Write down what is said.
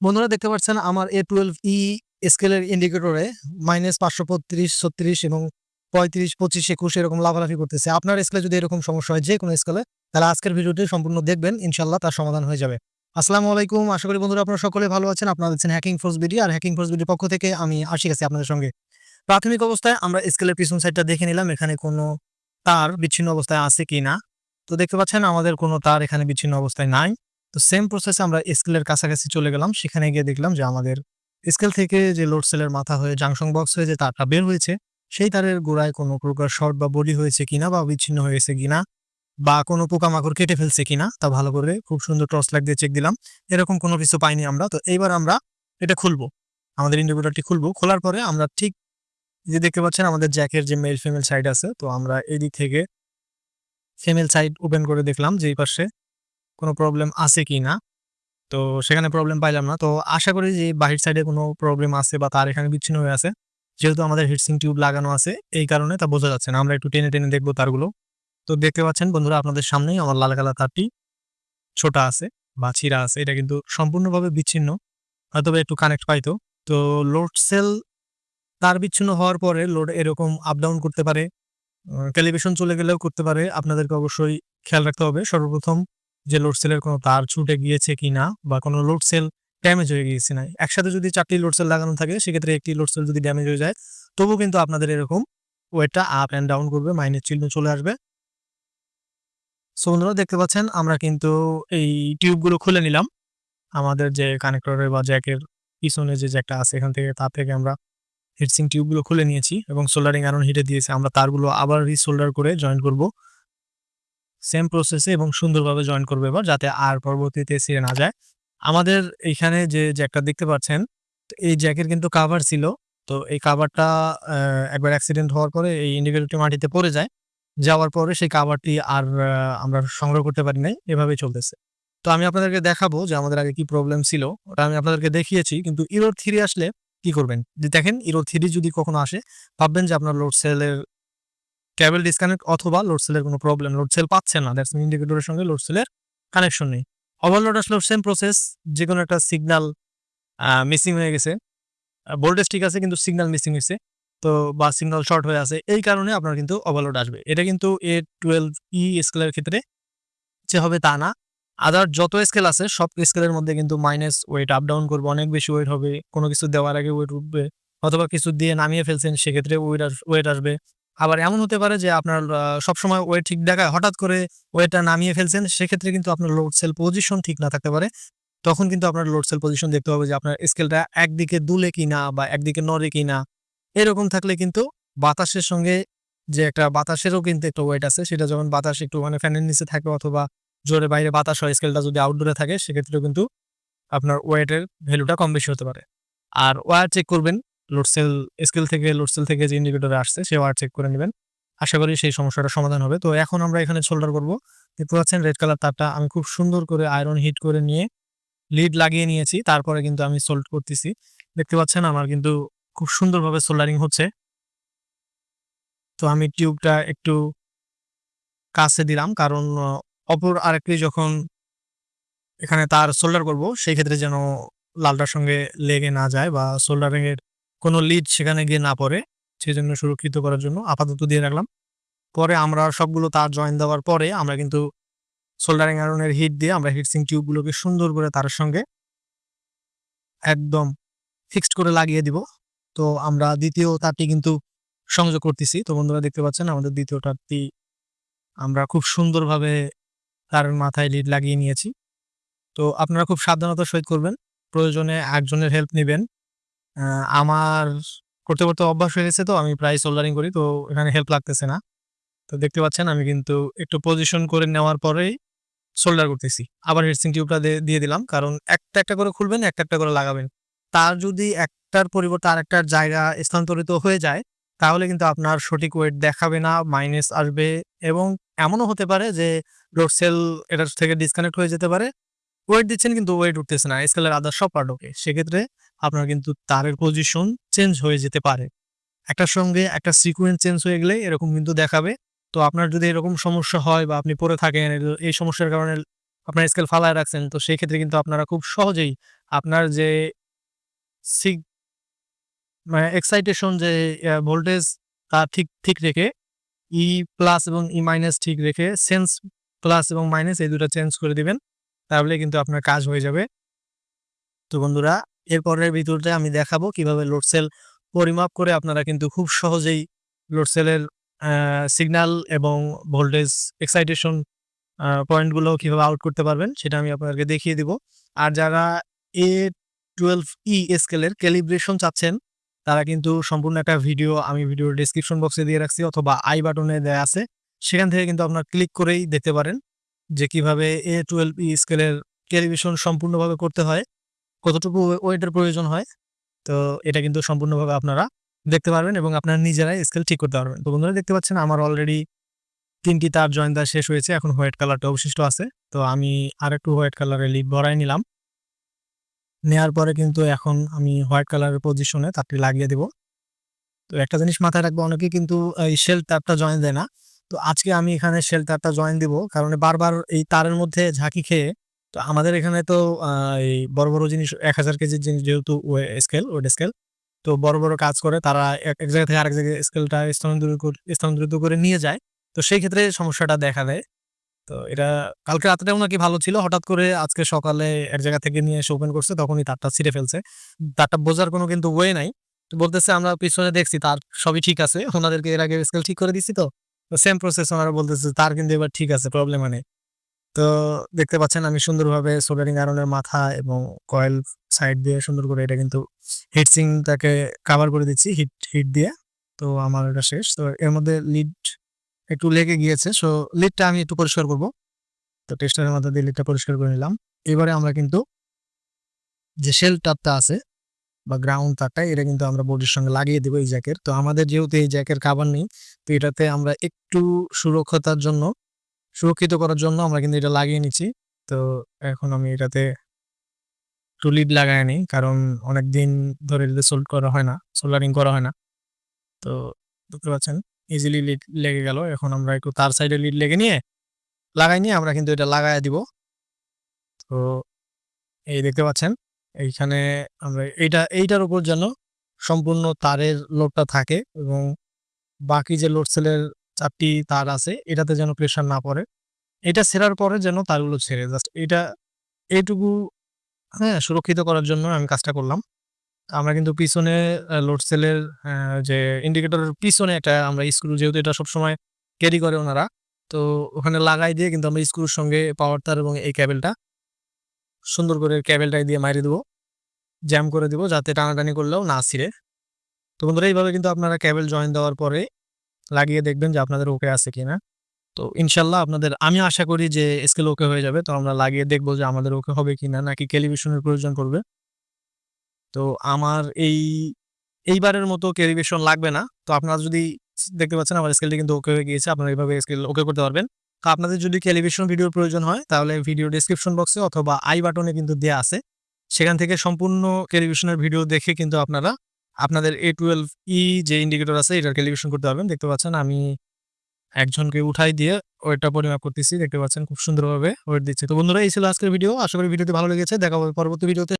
বন্ধুরা দেখতে পাচ্ছেন আমার এ টুয়েলভ ই স্কেলের ইন্ডিকেটরে মাইনাস পাঁচশো বত্রিশ, ছত্রিশ এবং পঁয়ত্রিশ, পঁচিশ, একুশ এরকম লাফালাফি করতেছে। আপনার স্কেলে যদি এরকম সমস্যা হয় যে কোনো স্কেলে তাহলে আজকের ভিডিওটি সম্পূর্ণ দেখবেন ইনশাল্লাহ তার সমাধান হয়ে যাবে। আসসালামু আলাইকুম, আশা করি বন্ধুরা আপনারা সকলে ভালো আছেন। আপনারা দেখছেন হ্যাকিং ফোর্স বিডি আর হ্যাকিং ফোর্স বিডির পক্ষ থেকে আমি আসি গেছি আপনাদের সঙ্গে। প্রাথমিক অবস্থায় আমরা স্কেলের পিছন সাইডটা দেখে নিলাম, এখানে কোনো তার বিচ্ছিন্ন অবস্থায় আছে কি না তো দেখতে পাচ্ছেন আমাদের কোনো তার এখানে বিচ্ছিন্ন অবস্থায় নাই। তো সেম প্রসেসে আমরা স্কেলের কাছাকাছি চলে গেলাম। সেখানে গিয়ে দেখলাম যে আমাদের স্কেল থেকে যে লোড সেলের মাথা হয়ে জাংশন বক্স হয়ে যে তারটা বের হয়েছে, সেই তারের গোড়ায় কোনো প্রকার শর্ট বা বডি হয়েছে কিনা বা বিচ্ছিন্ন হয়েছে কিনা বা কোনো পোকামাকড় কেটে ফেলছে কিনা তা ভালো করে খুব সুন্দর টর্চ লাইট দিয়ে চেক দিলাম। এরকম কোনো কিছু পাইনি আমরা। তো এইবার আমরা এটা খুলবো। আমাদের ইন্ডিকেটরটি খুলবো। খোলার পরে আমরা ঠিক যে দেখতে পাচ্ছেন আমাদের জ্যাকের যে মেল ফিমেল সাইড আছে, তো আমরা এই দিক থেকে ফিমেল সাইড ওপেন করে দেখলাম যে এই পাশে কোনো প্রবলেম আছে কি না তো সেখানে প্রবলেম পাইলাম না। তো আশা করি যে বাহির সাইডে কোনো প্রবলেম আছে বা তার এখানে বিচ্ছিন্ন হয়ে আছে। যেহেতু আমাদের হিটসিং টিউব লাগানো আছে, এই কারণে তা বোঝা যাচ্ছে না। আমরা একটু টেনে টেনে দেখব তারগুলো। তো দেখতে পাচ্ছেন বন্ধুরা, আপনাদের সামনেই আমার লাল কালার তারটি ছোটা আছে বা ছিঁড়া আছে। এটা কিন্তু সম্পূর্ণভাবে বিচ্ছিন্ন। হয়তো একটু কানেক্ট পাইতো। তো লোড সেল তার বিচ্ছিন্ন হওয়ার পরে লোড এরকম আপ ডাউন করতে পারে টেলিভিশন চলে গেলেও করতে পারে। আপনাদেরকে অবশ্যই খেয়াল রাখতে হবে। সর্বপ্রথম যে লোড সেলের কোনো তার ছুটে গিয়েছে কিনা বা কোনো লোড সেল ড্যামেজ হয়ে গিয়েছে না একসাথে যদি চারটি লোড সেল লাগানো থাকে, সেক্ষেত্রে একটি লোড সেল যদি ড্যামেজ হয়ে যায়, তবু কিন্তু আপনাদের এরকম ওয়েটটা আপ অ্যান্ড ডাউন করবে মাইনের চিহ্ন চলে আসবে। সো বন্ধুরা, দেখতে পাচ্ছেন, আমরা কিন্তু এই টিউবগুলো খুলে নিলাম। আমাদের যে কানেক্টরের বা জ্যাকের পিছনে যে জ্যাকটা আছে, এখান থেকে তার থেকে আমরা হিটসিং টিউবগুলো খুলে নিয়েছি এবং সোল্ডারিং আয়রন হিটে দিয়েছি। আমরা তারগুলো আবার রিসোল্ডার করে জয়েন করব। সেম প্রসেসে এবং সুন্দরভাবে জয়েন করবে এবার যাতে আর পরবর্তীতে ছিঁড়ে না যায়। আমাদের এইখানে যে জ্যাকটা দেখতে পাচ্ছেন এই জ্যাকের কিন্তু কাভার ছিল। তো এই কাভারটা একবার অ্যাক্সিডেন্ট হওয়ার পরে এই ইন্ডিকেটরটি মাটিতে পড়ে যায়। যাওয়ার পরে সেই কাভারটি আর আমরা সংগ্রহ করতে পারি নাই। এভাবেই চলতেছে। তো আমি আপনাদেরকে দেখাবো যে আমাদের আগে কি প্রবলেম ছিল। ওটা আমি আপনাদেরকে দেখিয়েছি, কিন্তু ইরোর থ্রি আসলে কি করবেন? যে দেখেন ইরোর থ্রি যদি কখনো আসে, ভাববেন যে আপনার লোড সেলের ক্যাবেল ডিসকানেক্ট অথবা লোড সেলের কোনো প্রবলেম লোড সেল পাচ্ছেন না। দ্যাটস ইন্ডিকেটরের সঙ্গে লোড সেলের কানেকশন নেই। ওভারলোড আসলে সেম প্রসেস যে কোনো একটা সিগন্যাল মিসিং হয়ে গেছে। ভোল্টেজ ঠিক আছে, কিন্তু সিগন্যাল মিসিং হয়েছে। তো, বা সিগন্যাল শর্ট হয়ে আছে। এই কারণে আপনার কিন্তু ওভারলোড আসবে। এটা কিন্তু এ টুয়েলভ ই স্কেলের ক্ষেত্রে যে হবে তা না। আদার যত স্কেল আছে, সব স্কেলের মধ্যে কিন্তু মাইনাস ওয়েট আপ ডাউন করবে। অনেক বেশি ওয়েট হবে। কোনো কিছু দেওয়ার আগে ওয়েট উঠবে। অথবা কিছু দিয়ে নামিয়ে ফেলছেন, সেক্ষেত্রে ওয়েট ওয়েট আসবে। আবার এমন হতে পারে যে আপনার সবসময় ওয়েট ঠিক দেখায়, হঠাৎ করে ওয়েটটা নামিয়ে ফেলছেন, সেক্ষেত্রে কিন্তু আপনার লোড সেল পজিশন ঠিক না থাকতে পারে। তখন কিন্তু আপনার লোড সেল পজিশন দেখতে হবে যে আপনার স্কেলটা একদিকে দুলে কিনা বা একদিকে নড়ে কিনা। এরকম থাকলে কিন্তু বাতাসের সঙ্গে যে একটা বাতাসেরও কিন্তু একটা ওয়েট আছে, সেটা যখন বাতাস একটু মানে ফ্যানের নিচে থাকে অথবা জোরে বাইরে বাতাস হয় স্কেলটা যদি আউটডোরে থাকে, সেক্ষেত্রেও কিন্তু আপনার ওয়েটের ভ্যালুটা কম বেশি হতে পারে। আর ওয়ার চেক করবেন লোড সেল স্কেল থেকে লোডসেল থেকে যে ইন্ডিকেটরে আসছে সে ওয়ার চেক করে নেবেন। আশা করি সেই সমস্যাটা সমাধান হবে। তো এখন আমরা এখানে সোল্ডার করব। দেখতে পাচ্ছেন রেড কালার তারটা আমি খুব সুন্দর করে আয়রন হিট করে নিয়ে লিড লাগিয়ে নিয়েছি। তারপরে কিন্তু আমি সোল্ড করতেছি। দেখতে পাচ্ছেন আমার কিন্তু খুব সুন্দরভাবে সোল্ডারিং হচ্ছে। তো আমি টিউবটা একটু কাছে দিলাম। কারণ অপর আরেকটি যখন এখানে তার সোল্ডার করব, সেই ক্ষেত্রে যেন লালটার সঙ্গে লেগে না যায় বা সোল্ডারিং এর কোনো লিড সেখানে গিয়ে না পড়ে সেই জন্য সুরক্ষিত করার জন্য আপাতত দিয়ে রাখলাম। পরে আমরা সবগুলো তার জয়েন দেওয়ার পরে আমরা কিন্তু সোল্ডারিং আয়রনের হিট দিয়ে আমরা হিটসিং টিউবগুলোকে সুন্দর করে তার সঙ্গে একদম ফিক্সড করে লাগিয়ে দিব। তো আমরা দ্বিতীয় তারটি কিন্তু সংযোগ করতেছি। তো বন্ধুরা দেখতে পাচ্ছেন আমাদের দ্বিতীয় তারটি আমরা খুব সুন্দরভাবে তার মাথায় লিড লাগিয়ে নিয়েছি। তো আপনারা খুব সাবধানতার সহিত করবেন। প্রয়োজনে একজনের হেল্প নেবেন। আমার করতে করতে অভ্যাস হয়ে গেছে তো, আমি প্রায় সোল্ডারিং করি, তো এখানে হেল্প লাগতেছে না। তো দেখতে পাচ্ছেন, আমি কিন্তু একটু পজিশন করে নেওয়ার পরেই সোল্ডার করতেছি। আবার হেডসিং টিউবটা দিয়ে দিলাম, কারণ একটা একটা করে খুলবেন, একটা একটা করে লাগাবেন। তার যদি একটার পরিবর্তে আর আরেকটার জায়গা স্থানান্তরিত হয়ে যায়, তাহলে কিন্তু আপনার সঠিক ওয়েট দেখাবে না মাইনাস আসবে এবং এমনও হতে পারে যে লোড সেল এটার থেকে ডিসকানেক্ট হয়ে যেতে পারে। ওয়েট দিচ্ছেন কিন্তু ওয়েট উঠতেছে না স্কেলের আদার সব পার্ট ওকে সেক্ষেত্রে আপনার কিন্তু তারের পজিশন চেঞ্জ হয়ে যেতে পারে। একটার সঙ্গে একটা সিকুয়েন্স চেঞ্জ হয়ে গেলে এরকম কিন্তু দেখাবে। তো আপনার যদি এরকম সমস্যা হয় বা আপনি পড়ে থাকেন এই সমস্যার কারণে আপনার স্কেল ফালায় রাখছেন, তো সেই ক্ষেত্রে কিন্তু আপনারা খুব সহজেই আপনার যে সিগ মানে এক্সাইটেশন যে ভোল্টেজ তা ঠিক ঠিক রেখে ই প্লাস এবং ই মাইনাস ঠিক রেখে সেন্স প্লাস এবং মাইনাস এই দুটো চেঞ্জ করে দিবেন। তাহলে কিন্তু আপনার কাজ হয়ে যাবে। তো বন্ধুরা এরপরের ভিতরতে আমি দেখাবো কীভাবে লোড সেল পরিমাপ করে আপনারা কিন্তু খুব সহজেই লোড সেলের সিগন্যাল এবং ভোল্টেজ এক্সাইটেশন পয়েন্টগুলো কীভাবে আউট করতে পারবেন সেটা আমি আপনাদেরকে দেখিয়ে দিব। আর যারা এ টুয়েলভ ই স্কেলের ক্যালিব্রেশন চাচ্ছেন, তারা কিন্তু সম্পূর্ণ একটা ভিডিও আমি ভিডিওর ডিসক্রিপশন বক্সে দিয়ে রাখছি অথবা আই বাটনে দেওয়া আছে। সেখান থেকে কিন্তু আপনার ক্লিক করেই দেখতে পারেন যে কীভাবে এ টুয়েলভ ই স্কেলের ক্যালিব্রেশন সম্পূর্ণভাবে করতে হয়। কতটুকু ওয়েটের প্রয়োজন হয়। তো এটা কিন্তু সম্পূর্ণভাবে আপনারা দেখতে পারবেন এবং আপনারা নিজেরাই স্কেল ঠিক করতে পারবেন। তো বন্ধুরা দেখতে পাচ্ছেন আমার অলরেডি তিনটি তার জয়েন শেষ হয়েছে। এখন হোয়াইট কালারটা অবশিষ্ট আছে। তো আমি আর একটু হোয়াইট কালারের লিড ভরাই নিলাম। নেয়ার পরে কিন্তু এখন আমি হোয়াইট কালারের পজিশনে তারটি লাগিয়ে দেব। তো একটা জিনিস মাথায় রাখব, অনেকে কিন্তু এই শেল তারটা জয়েন দেয় না। তো আজকে আমি এখানে শেল তারটা জয়েন দিব। কারণ বারবার এই তারের মধ্যে ঝাঁকি খেয়ে তো আমাদের এখানে তো এই বড় বড় জিনিস এক হাজার কেজির জিনিস যেহেতু স্কেল ওয়েট স্কেল তো বড় বড় কাজ করে তারা এক জায়গা থেকে আরেক জায়গায় স্কেলটা স্থানান্তরিত স্থানান্তরিত করে নিয়ে যায়। তো সেই ক্ষেত্রে সমস্যাটা দেখা দেয়। তো এটা কালকে রাতটাও নাকি ভালো ছিল। হঠাৎ করে আজকে সকালে এক জায়গা থেকে নিয়ে এসে ওপেন করছে, তখনই তারটা ছিঁড়ে ফেলছে। তারটা বোঝার কোনো কিন্তু ওয়ে নাই। তো বলতেছে, আমরা পিছনে দেখছি, তার সবই ঠিক আছে। ওনাদেরকে এর আগে স্কেল ঠিক করে দিছি তো? সেম প্রসেস ওনারা বলতেছে, তার কিন্তু এবার ঠিক আছে প্রবলেম নেই। তো দেখতে পাচ্ছেন আমি সুন্দরভাবে সোল্ডারিং আয়রনের মাথা এবং কয়েল সাইড দিয়ে সুন্দর করে এটা কিন্তু হিট সিংটাকে কাভার করে দিচ্ছি হিট হিট দিয়ে। তো আমার এটা শেষ। তো এর মধ্যে লিড একটু লেগে গিয়েছে সো লিডটা আমি একটু পরিষ্কার করব। তো টেস্টারের মধ্যে দিয়ে লিডটা পরিষ্কার করে নিলাম। এবারে আমরা কিন্তু যে শেল টাপটা আছে বা গ্রাউন্ড তারটা এটা কিন্তু আমরা বডির সঙ্গে লাগিয়ে দেবো এই জ্যাকের তো আমাদের যেহেতু এই জ্যাকের কাভার নেই, তো এটাতে আমরা একটু সুরক্ষতার জন্য সুরক্ষিত করার জন্য আমরা কিন্তু এটা লাগিয়ে নিচ্ছি। তো এখন আমি এটাতে একটু লিড লাগাই নিই, কারণ অনেক দিন ধরে এটাতে সোল্ড করা হয় না সোল্ডারিং করা হয় না। তো দেখতে পাচ্ছেন ইজিলি লিড লেগে গেল। এখন আমরা একটু তার সাইডে লিড লেগে নিয়ে, লাগাই নিয়ে আমরা কিন্তু এটা লাগাই দিব। তো এই দেখতে পাচ্ছেন? এইখানে আমরা এইটা, এইটার উপর যেন সম্পূর্ণ তারের লোডটা থাকে এবং বাকি যে লোড সেলের চারটি তার আছে, এটাতে যেন প্রেশার না পড়ে। এটা ছেড়ার পরে যেন তারগুলো ছেড়ে জাস্ট এটা, এইটুকু হ্যাঁ সুরক্ষিত করার জন্য আমি কাজটা করলাম। আমরা কিন্তু পিছনে লোড সেলের যে ইন্ডিকেটরের পিছনে একটা আমরা স্ক্রু যেহেতু এটা সবসময় ক্যারি করে ওনারা, তো ওখানে লাগাই দিয়ে কিন্তু আমরা স্ক্রুর সঙ্গে পাওয়ার তার এবং এই ক্যাবেলটা সুন্দর করে ক্যাবেলটাই দিয়ে মারি দেবো জ্যাম করে দিব, যাতে টানাটানি করলেও না ছিঁড়ে। তো বন্ধুরা, এইভাবে কিন্তু আপনারা ক্যাবেল জয়েন দেওয়ার পরে লাগিয়ে দেখবেন যে আপনাদের ওকে আছে কিনা। তো ইনশাল্লাহ আপনাদের, আমি আশা করি যে স্কেল ওকে হয়ে যাবে। তো আমরা লাগিয়ে দেখব যে আমাদের ওকে হবে কিনা, নাকি ক্যালিব্রেশনের প্রয়োজন পড়বে। তো আমার এই, এইবারের মতো ক্যালিব্রেশন লাগবে না। তো আপনারা যদি দেখতে পাচ্ছেন আমার স্কেলটি কিন্তু ওকে হয়ে গিয়েছে, আপনারা এইভাবে স্কেল ওকে করতে পারবেন। তো আপনাদের যদি ক্যালিব্রেশন ভিডিওর প্রয়োজন হয়, তাহলে ভিডিও ডিসক্রিপশন বক্সে অথবা আই বাটনে কিন্তু দেওয়া আছে। সেখান থেকে সম্পূর্ণ ক্যালিব্রেশনের ভিডিও দেখে কিন্তু আপনারা আপনাদের এ টুয়েলভ ই যে ইন্ডিকেটর আছে, এটার ক্যালিকুলেশন করতে পারবেন। দেখতে পাচ্ছেন আমি একজনকে উঠাই দিয়ে ওয়েটটা পরিমাপ করতেছি। দেখতে পাচ্ছেন খুব সুন্দরভাবে ওয়েট দিচ্ছে। তো বন্ধুরা, এই ছিল আজকের ভিডিও। আশা করি ভিডিওটি ভালো লেগেছে। দেখা হবে পরবর্তী ভিডিওতে।